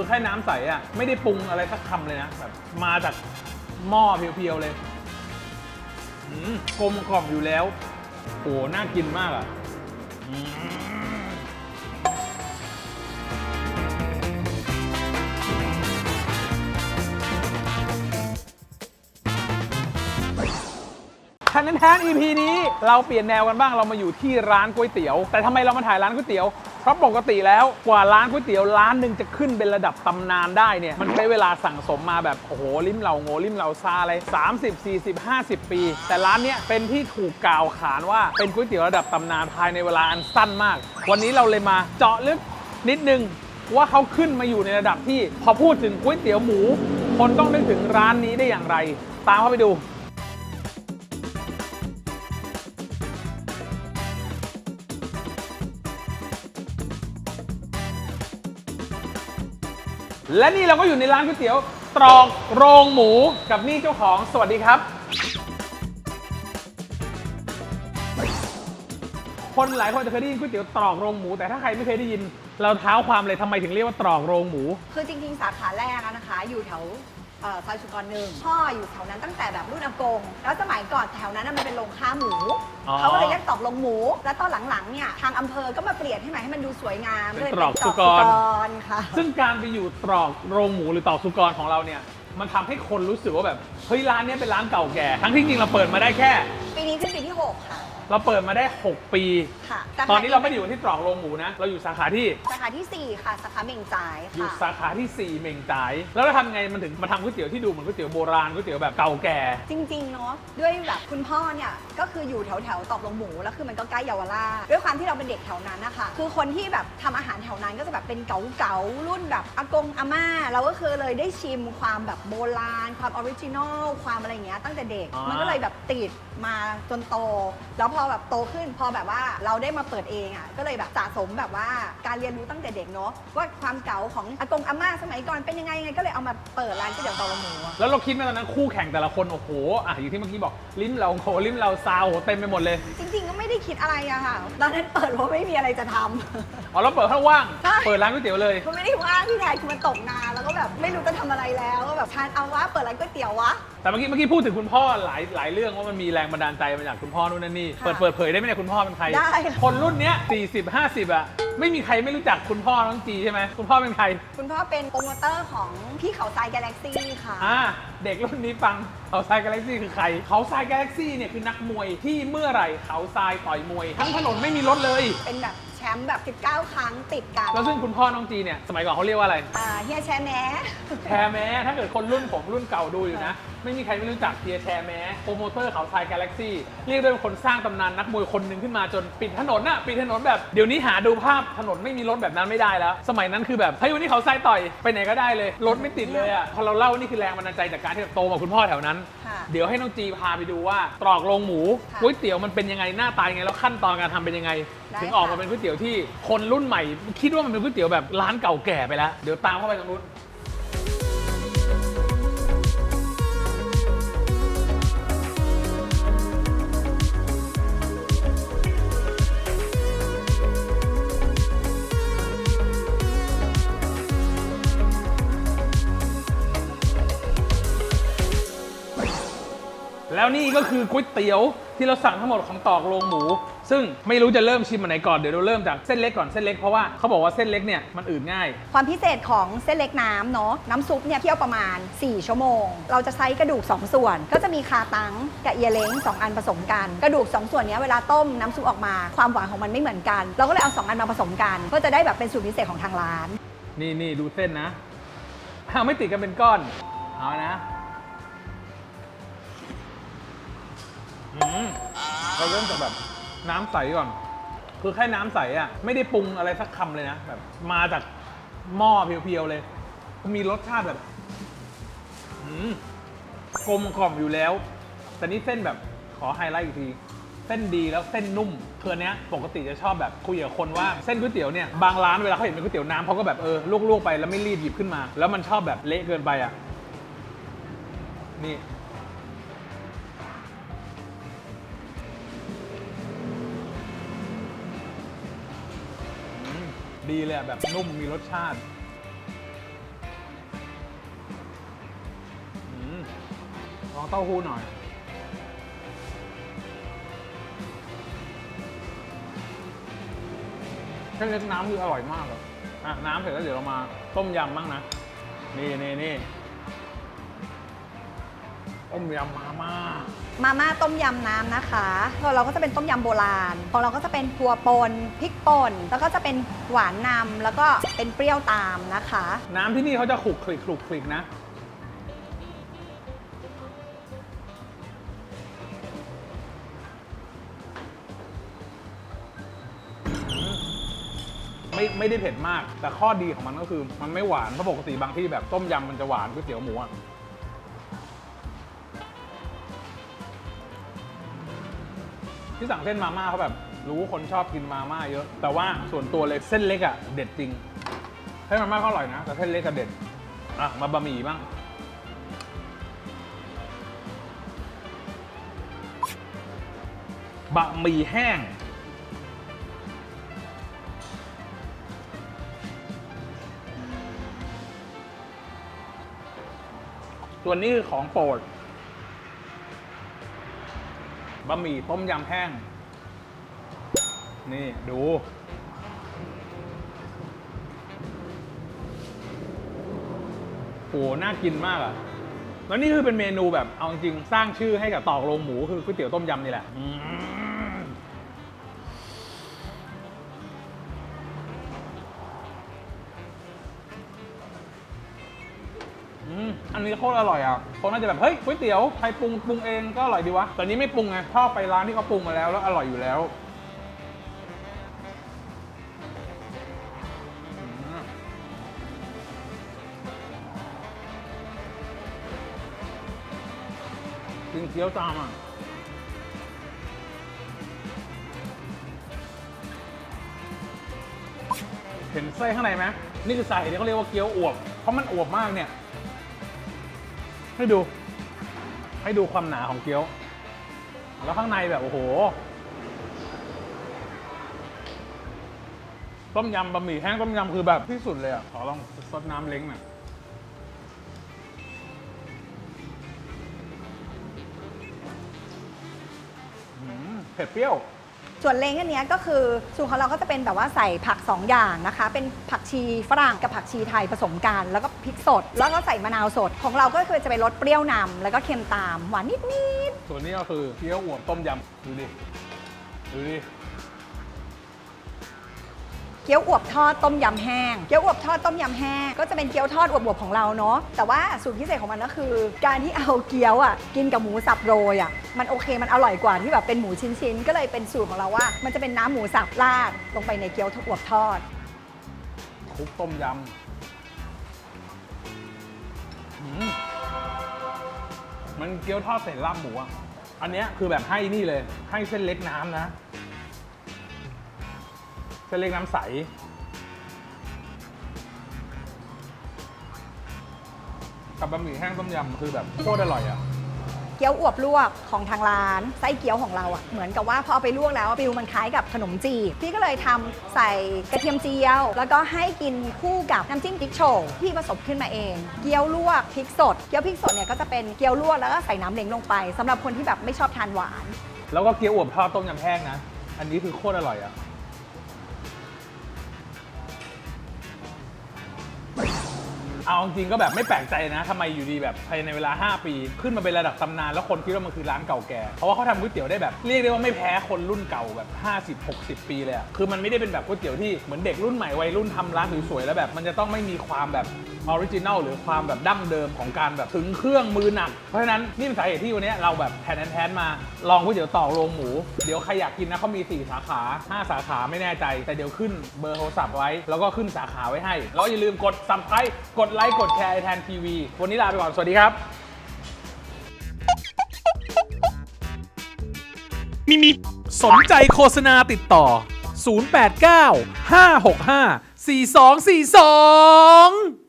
คือแค่น้ำใสอะไม่ได้ปรุงอะไรสักคำเลยนะแบบมาจากหม้อเพียวๆเลยอืมกลมกล่อมอยู่แล้วโหน่ากินมากอะอืมทันนั้นแทน EP นี้เราเปลี่ยนแนวกันบ้างเรามาอยู่ที่ร้านก๋วยเตี๋ยว แต่ทำไมเรามาถ่ายร้านก๋วยเตี๋ยว ราะปกติแล้วกว่าร้านก๋วยเตี๋ยวร้านหนึ่งจะขึ้นเป็นระดับตำนานได้เนี่ยมันใช้เวลาสั่งสมมาแบบโอ้โหลิมเหล่าโง่ลิมเหล่าซาอะไร30 40 50 ปี แต่ร้านเนี้ยเป็นที่ถูกกล่าวขานว่าเป็นก๋วยเตี๋ยวระดับตำนานภายในเวลาอันสั้นมาก วันนี้เราเลยมาเจาะลึกนิดนึงว่าเขาขึ้นมาอยู่ในระดับที่พอพูดถึงก๋วยเตี๋ยวหมู คนต้องนึกถึงร้านนี้ได้อย่างไร ตามเข้าไปดู และนี่เราก็อยู่ในร้านก๋วยเตี๋ยวตรอกโรงหมูกับนี่เจ้าของสวัสดีครับ คนหลายคนจะเคยได้ยินก๋วยเตี๋ยวตรอกโรงหมู แต่ถ้าใครไม่เคยได้ยิน เราเท้าความเลยทำไมถึงเรียกว่าตรอกโรงหมู คือจริงๆ สาขาแรกอะนะคะ อยู่แถว เอ่อซอยสุกรหนึ่งพ่ออยู่แถวนั้นตั้งแต่แบบรุ่นอากง แล้วสมัยก่อนแถวนั้นน่ะมันเป็นโรงฆ่าหมู อ๋อเขาก็เลยเรียกตอกโรงหมู แล้วตอนหลังๆเนี่ยทางอำเภอก็มาเปลี่ยนให้มันให้มันดูสวยงามเป็นเลยตรอกสุกร รค่ะ ซึ่งการไปอยู่ตรอกโรงหมูหรือตรอกสุกรของเราเนี่ย มันทำให้คนรู้สึกว่าแบบ เฮ้ยร้านเนี้ยเป็นร้านเก่าแก่ ทั้งที่จริงเราเปิดมาได้แค่ ปีนี้ขึ้นปีที่ 6 ค่ะ เราเปิดมาได้ 6 ปี ค่ะตอนนี้เราไม่ได้อยู่ที่ตรอกโรงหมูนะ เราอยู่สาขาที่สาขาที่ 4 ค่ะ สาขาเหม่งจ่ายอยู่ค่ะสาขาที่ 4เหม่งจ่าย แล้วเราทำไงมันถึงมาทำก๋วยเตี๋ยวที่ดูเหมือนก๋วยเตี๋ยวโบราณก๋วยเตี๋ยวแบบเก่าแก่ จริงๆ เนาะด้วยแบบคุณพ่อเนี่ยก็คืออยู่แถวแถวๆตอกลงหมูแล้วคือมันก็ใกล้เยาวราชด้วยความที่เราเป็นเด็กแถวนั้นนะคะคือคนที่แบบทำอาหารแถวนั้นก็จะแบบเป็นเก๋าๆรุ่นแบบอากงอาม่าเราก็คือเลยได้ชิมความแบบโบราณ ความออริจินอลความอะไรอย่างเงี้ยตั้งแต่เด็กอ่ามัมันก็เลยแบบติด มาจนโต แล้วพอแบบโตขึ้น พอแบบว่าเราได้มาเปิดเองอะก็เลยแบบสะสมแบบว่าการเรียนรู้ตั้งแต่เด็กเนาะว่าความเก๋าของอากงอาม่าสมัยก่อนเป็นยังไงยังไงก็เลยเอามาเปิดร้านก๋วยเตี๋ยวตอกลงหมูอะแล้วเราคิดไหมตอนนั้นคู่แข่งแต่ละคนโอ้โหอะอย่างที่เมื่อกี้บอกลิ้มเราโคลิ้มเราซาวโหเต็มไปหมดเลยจริง ๆ ก็ไม่ได้คิดอะไรอะค่ะตอนนั้นเปิดเพราะไม่มีอะไรจะทำ อ๋อเราเปิดข้างว่างใช่ เปิดร้านก๋วยเตี๋ยวเลยก็ไม่ได้ว่างที่ไหนคือมันตกงานแล้ว ก็แบบไม่รู้จะทำอะไรแล้วก็แบบทานเอาวะเปิดร้านก๋วยเตี๋ยววะ แต่เมื่อกี้เมื่อกี้พูดถึงคุณพ่อหลายหลายเรื่องว่ามันมีแรงบันดาลใจมาจากคุณพ่อนู่นนั่นนี่ค่ะเปิดเปิดเผยได้ไหมเนี่ยคุณพ่อเป็นใครได้คนรุ่นเนี้ย40 50อะไม่มีใครไม่รู้จักคุณพ่อน้องจีใช่ไหมคุณพ่อเป็นใครคุณพ่อเป็นโปรโมเตอร์ของพี่เขาทรายกาแล็กซี่ค่ะ อ่าเด็กรุ่นนี้ฟังเขาทรายกาแล็กซี่คือใคร เขาทรายกาแล็กซี่เนี่ยคือนักมวยที่เมื่อไหร่เขาทรายต่อยมวย ทั้งถนนไม่มีรถเลย เป็นแบบ แชมป์แบบ 19 ครั้งติดกันแล้วซึ่งคุณพ่อน้องจีเนี่ยสมัยก่อนเขาเรียกว่าอะไรอ่าเฮียแชร์แม้ แชร์แม้ถ้าเกิดคนรุ่นผมรุ่นเก่าดูอยู่นะ ไม่มีใครไม่รู้จักเทียแชร์แม้โปรโมเตอร์เขาทรายกาแล็กซี่เรียกได้เป็นคนสร้างตำนานนักมวยคนหนึ่งขึ้นมาจนปิดถนนน่ะปิดถนนแบบเดี๋ยวนี้หาดูภาพถนนไม่มีรถแบบนั้นไม่ได้แล้ว สมัยนั้นคือแบบเฮ้ยวันนี้เขาทรายต่อยไปไหนก็ได้เลยรถไม่ติดเลยอะพอเราเล่านี่คือแรงบันดาลใจจากการที่แบบโตมาคุณพ่อแถวนั้นค่ะเดี๋ยวให้น้องจีพาไปดูว่าตรอกโรงหมูค่ะก๋วยเตี๋ยวมันเป็นยังไงหน้าตายังไงแล้วขั้นตอนการทำเป็นยังไง ได้ถึงออกมาค่ะ เป็นก๋วยเตี๋ยวที่คนรุ่นใหม่ คิดว่ามันเป็นก๋วยเตี๋ยวแบบร้านเก่าแก่ไปแล้วเดี๋ยวตามเข้าไปตรงนู้น แล้วนี่ก็คือก๋วยเตี๋ยวที่เราสั่งทั้งหมดของตอกโรงหมู ซึ่งไม่รู้จะเริ่มชิมอันไหนก่อนเดี๋ยวเราเริ่มจากเส้นเล็กก่อนเส้นเล็กเพราะว่าเขาบอกว่าเส้นเล็กเนี่ยมันอืดง่าย ความพิเศษของเส้นเล็กน้ำเนาะน้ำซุปเนี่ยเคี่ยวประมาณ 4 ชั่วโมง เราจะใช้กระดูก 2 ส่วน ก็จะมีคาตังกับเอียเล้ง2 อันผสมกัน กระดูก 2 ส่วนเนี้ยเวลาต้มน้ำซุปออกมา ความหวานของมันไม่เหมือนกัน เราก็เลยเอา 2 อันมาผสมกันเพื่อจะได้แบบเป็นสูตรพิเศษของทางร้าน นี่นี่ดูเส้นนะอ้าวไม่ติดกันเป็นก้อนเอานะ อืมเราเริ่มจากแบบน้ำใสก่อน คือแค่น้ำใสอะ ไม่ได้ปรุงอะไรสักคำเลยนะแบบ มาจากหม้อเพียวๆเลย มีรสชาติแบบ อืมกลมกล่อมอยู่แล้ว แต่นี่เส้นแบบขอไฮไลท์อีกที เส้นดีแล้วเส้นนุ่มคืออนเนี้ยปกติจะชอบแบบคุยกับคนว่าเส้นก๋วยเตี๋ยวเนี่ยบางร้านเวลาเขาเห็นเป็นก๋วยเตี๋ยวน้ำเขาก็แบบเออลวกๆไปแล้วไม่รีบหยิบขึ้นมา แล้วมันชอบแบบเละเกินไปอะ นี่ ดีเลยแบบนุ่มมีรสชาติอลองเต้าหู้หน่อย แค่เล็กน้ำคืออร่อยมากอะอะ น้ำเสร็จแล้วเดี๋ยวเรามาต้มยำบ้างนะ นี่นี่นี่ ต้มยำมาม่า มาม่าต้มยำน้ำนะคะของเราก็จะเป็นต้มยำโบราณ ของเราก็จะเป็นถั่วป่นพริกป่น แล้วก็จะเป็นหวานนำแล้วก็เป็นเปรี้ยวตามนะคะ น้ำที่นี่เขาจะขลุกคลิกขลุกคลิกนะ ไม่ไม่ได้เผ็ดมาก แต่ข้อดีของมันก็คือ มันไม่หวาน เพราะปกติบางที่แบบต้มยำมันจะหวานก๋วยเตี๋ยวหมูอะ ที่สั่งเส้นมาม่าเขาแบบรู้คนชอบกินมาม่าเยอะ แต่ว่าส่วนตัวเลยเส้นเล็กอะเด็ดจริงเส้นมาม่าก็อร่อยนะแต่เส้นเล็กก็เด็ดอะมาบะหมี่บ้างบะหมี่แห้ง ส่วนนี้คือของโปรด บะหมี่ต้มยำแห้ง นี่ดูโหน่ากินมากอะแล้วนี่คือเป็นเมนูแบบเอาจริงสร้างชื่อให้กับตอกโรงหมูคือก๋วยเตี๋ยวต้มยำนี่แหละ มอันนี้โคตรอร่อยอะคนน่าจะแบบเฮ้ยก๋วยเตี๋ยวใครปรุงปรุงเองก็อร่อยดีวะแต่นี้ไม่ปรุงไงชอบไปร้านที่เขาปรุงมาแล้วแล้วอร่อยอยู่แล้วกินเคี้ยวตามอะเห็นไส้ข้างในไหมนี่คือสาเหตุที่เขาเรียกว่าเกี๊ยวอวบ เพราะมันอวบมากเนี่ย ให้ดู ให้ดูความหนาของเกี๊ยว แล้วข้างในแบบโอ้โห ต้มยำบะหมี่แห้งต้มยำคือแบบที่สุดเลยอะ ขอลองซดน้ำเล้งหน่อยเผ็ดเปรี้ยว ส่วนเล้งอันเนี้ยก็คือสูตรของเราก็จะเป็นแบบว่าใส่ผัก 2 อย่างนะคะ เป็นผักชีฝรั่งกับผักชีไทยผสมกันแล้วก็พริกสด แล้วก็ใส่มะนาวสดของเราก็คือจะเป็นรสเปรี้ยวนำแล้วก็เค็มตามหวานนิดๆส่วนนี้ก็คือเกี๊ยวอวมต้มยำดูดิดูดิ เกี๊ยวอวบทอดต้มยำแห้ง เกี๊ยวอวบทอดต้มยำแห้งก็จะเป็นเกี๊ยวทอดอวบๆของเราเนาะ แต่ว่าสูตรพิเศษของมันก็คือ การที่เอาเกี๊ยวอะกินกับหมูสับโรยอะมันโอเคมันอร่อยกว่าที่แบบเป็นหมูชิ้นๆ ก็เลยเป็นสูตรของเราว่า มันจะเป็นน้ำหมูสับราดลงไปในเกี๊ยวอวบทอดคลุกต้มยำอืมมันเกี๊ยวทอดใส่ลาบหมูอะอันเนี้ยคือแบบให้นี่เลยให้เส้นเล็กน้ำนะ เส้นเล็กน้ำใส กับบะหมี่แห้งต้มยำคือแบบโคตรอร่อยอะ เกี๊ยวอวบลวกของทางร้านไส้เกี๊ยวของเราอะ่ะเหมือนกับว่าพอเอาไปลวกแล้วฟิวมันคล้ายกับขนมจีบพี่ก็เลยทำใส่กระเทียมเจียว แล้วก็ให้กินคู่กับน้ำจิ้มพริกโชว์ที่ผสมขึ้นมาเอง เกี๊ยวลวกพริกสดเกี๊ยวพริกสดเนี่ยก็จะเป็นเกี๊ยวลวกแล้วก็ใส่น้ำเล้งลงไปสำหรับคนที่แบบไม่ชอบทานหวาน แล้วก็เกี๊ยวอวบทอดต้มยำแห้งนะ อันนี้คือโคตรอร่อยอะ เอาจริงก็แบบไม่แปลกใจนะทำไมอยู่ดีแบบภายในเวลา 5 ปี ขึ้นมาเป็นระดับตำนานแล้วคนคิดว่ามันคือร้านเก่าแก่เพราะว่าเขาทำก๋วยเตี๋ยวได้แบบเรียกได้ว่าไม่แพ้คนรุ่นเก่าแบบ 50 60 ปีเลยอะคือมันไม่ได้เป็นแบบก๋วยเตี๋ยวที่เหมือนเด็กรุ่นใหม่วัยรุ่นทำร้านสวยๆแล้วแบบ มันจะต้องไม่มีความแบบออริจินัลหรือความแบบดั้งเดิมของการแบบถึงเครื่องมือหนัก เพราะฉะนั้นนี่เป็นสาเหตุที่วันนี้เราแบบแทนแทนมาลองก๋วยเตี๋ยวต่อโรงหมู เดี๋ยวใครอยากกินนะเขามี 4 สาขา 5 สาขาไม่แน่ใจ แต่เดี๋ยวขึ้นเบอร์โทรศัพท์ไว้ แล้วก็ขึ้นสาขาไว้ให้ แล้วอย่าลืมกด subscribe กดไลค์กดแชร์ไอแทนทีวี วันนี้ลาไปก่อน สวัสดีครับ มีมีสนใจโฆษณาติดต่อ 089 565 4242